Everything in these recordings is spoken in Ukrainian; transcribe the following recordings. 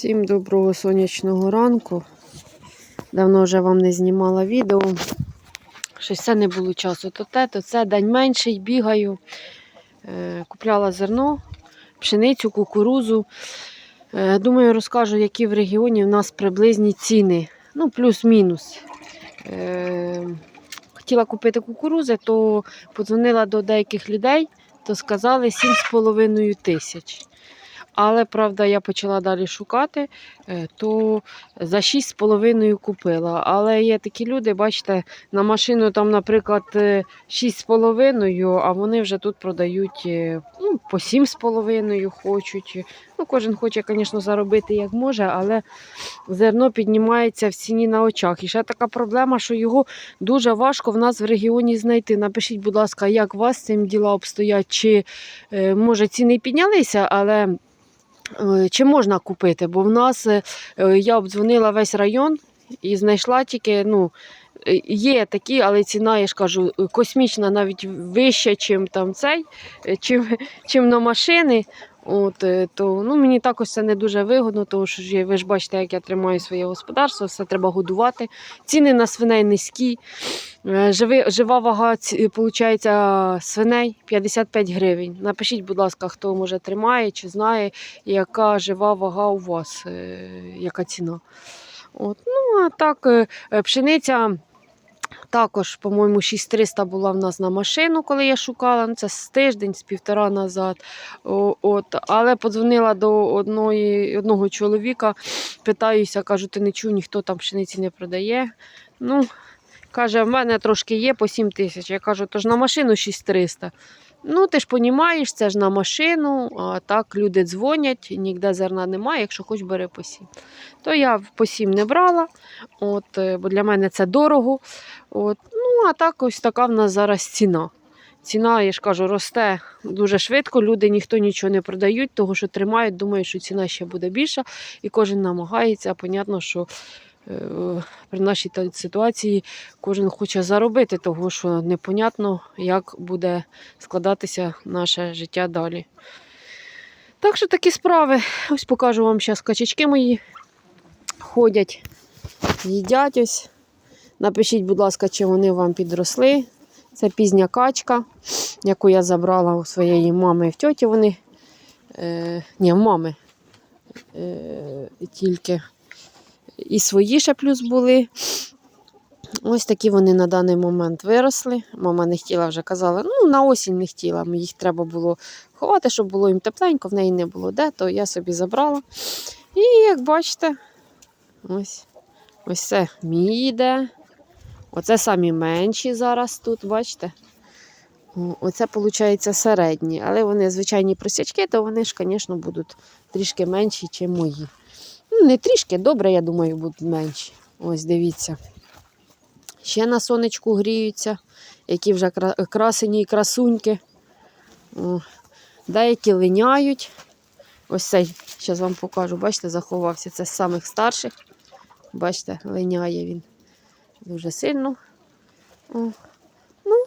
Всім доброго сонячного ранку. Давно вже вам не знімала відео. Щось це не було часу. То те, то це день менший, бігаю. Е, Купляла зерно, пшеницю, кукурузу. Е, Думаю, розкажу, які в регіоні в нас приблизні ціни. Ну, плюс-мінус. Е, Хотіла купити кукурузи, то подзвонила до деяких людей, то сказали 7,5 тисяч. Але, правда, я почала далі шукати, е, то за 6,5 купила. Але є такі люди, бачите, на машину там, наприклад, е, 6,5, а вони вже тут продають е, ну, по 7,5 хочуть. Ну, Кожен хоче, звісно, заробити як може, але зерно піднімається в ціні на очах. І ще така проблема, що його дуже важко в нас в регіоні знайти. Напишіть, будь ласка, як у вас з цим діла обстоять, чи е, може ціни піднялися, але. Е, Чи можна купити? Бо в нас е, е, я обдзвонила весь район і знайшла тільки, ну, є такі, але ціна, я ж кажу, космічна, навіть вища, чим там цей, чим, чим на машини. От, е, то, ну, мені також це не дуже вигодно, тому що ви ж бачите, як я тримаю своє господарство, все треба годувати. Ціни на свиней низькі. Е, Живи, жива вага виходить, свиней 55 гривень. Напишіть, будь ласка, хто може тримає чи знає, яка жива вага у вас, е, яка ціна. От. Ну, а так, пшениця. Також, по-моєму, 6300 була в нас на машину, коли я шукала. Ну, це з тиждень, з півтора назад. О, от. Але подзвонила до одної, одного чоловіка, питаюся, кажу, ти не чув, ніхто там пшениці не продає. Ну, каже, в мене трошки є по 7 тисяч. Я кажу, то ж на машину 6300. Ну, ти ж розумієш, це ж на машину, а так люди дзвонять, ніде зерна немає, якщо хоч бери по 7. То я по 7 не брала, от, е, бо для мене це дорого. От. Ну, а так ось така в нас зараз ціна. Ціна, я ж кажу, росте дуже швидко. Люди ніхто нічого не продають, того що тримають, думають, що ціна ще буде більша, і кожен намагається. Понятно, що при нашій ситуації кожен хоче заробити, того що непонятно, як буде складатися наше життя далі. Так що такі справи. Ось покажу вам зараз качечки мої ходять, їдять ось. Напишіть, будь ласка, чи вони вам підросли. Це пізня качка, яку я забрала у своєї мами і в тьоті вони. Е, ні, в мами е, тільки. І свої ще плюс були. Ось такі вони на даний момент виросли. Мама не хотіла вже казала, ну на осінь не хотіла. Їх треба було ховати, щоб було їм тепленько, в неї не було де, то я собі забрала. І як бачите, ось ось це мій йде. Оце самі менші зараз тут, бачите? Оце, виходить, середні. Але вони звичайні просячки, то вони ж, звісно, будуть трішки менші, ніж мої. Ну, не трішки, добре, я думаю, будуть менші. Ось дивіться. Ще на сонечку гріються, які вже красені і красуньки. О, деякі линяють. Ось цей, зараз вам покажу, бачите, заховався. Це з самих старших. Бачите, линяє він дуже сильно. О, ну,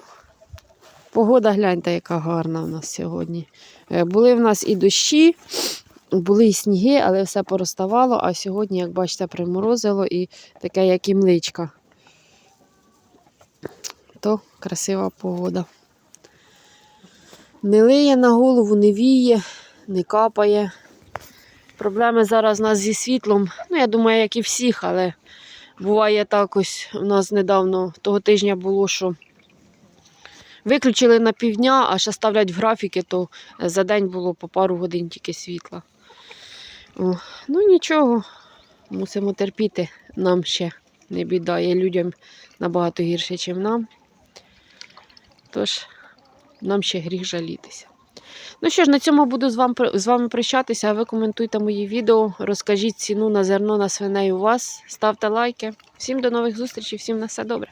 погода, гляньте, яка гарна в нас сьогодні. Е, Були в нас і дощі, були і сніги, але все пороставало. А сьогодні, як бачите, приморозило і таке, як і мличка. То красива погода. Не лиє на голову, не віє, не капає. Проблеми зараз у нас зі світлом. Ну, я думаю, як і всіх, але буває так ось. У нас недавно того тижня було, що виключили на півдня, а ще ставлять в графіки, то за день було по пару годин тільки світла. О, ну нічого, мусимо терпіти. Нам ще не біда. Є людям набагато гірше, ніж нам. Тож, нам ще гріх жалітися. Ну що ж, на цьому буду з вами, з вами прощатися. А ви коментуйте мої відео, розкажіть ціну на зерно на свиней у вас, ставте лайки. Всім до нових зустрічей, всім на все добре.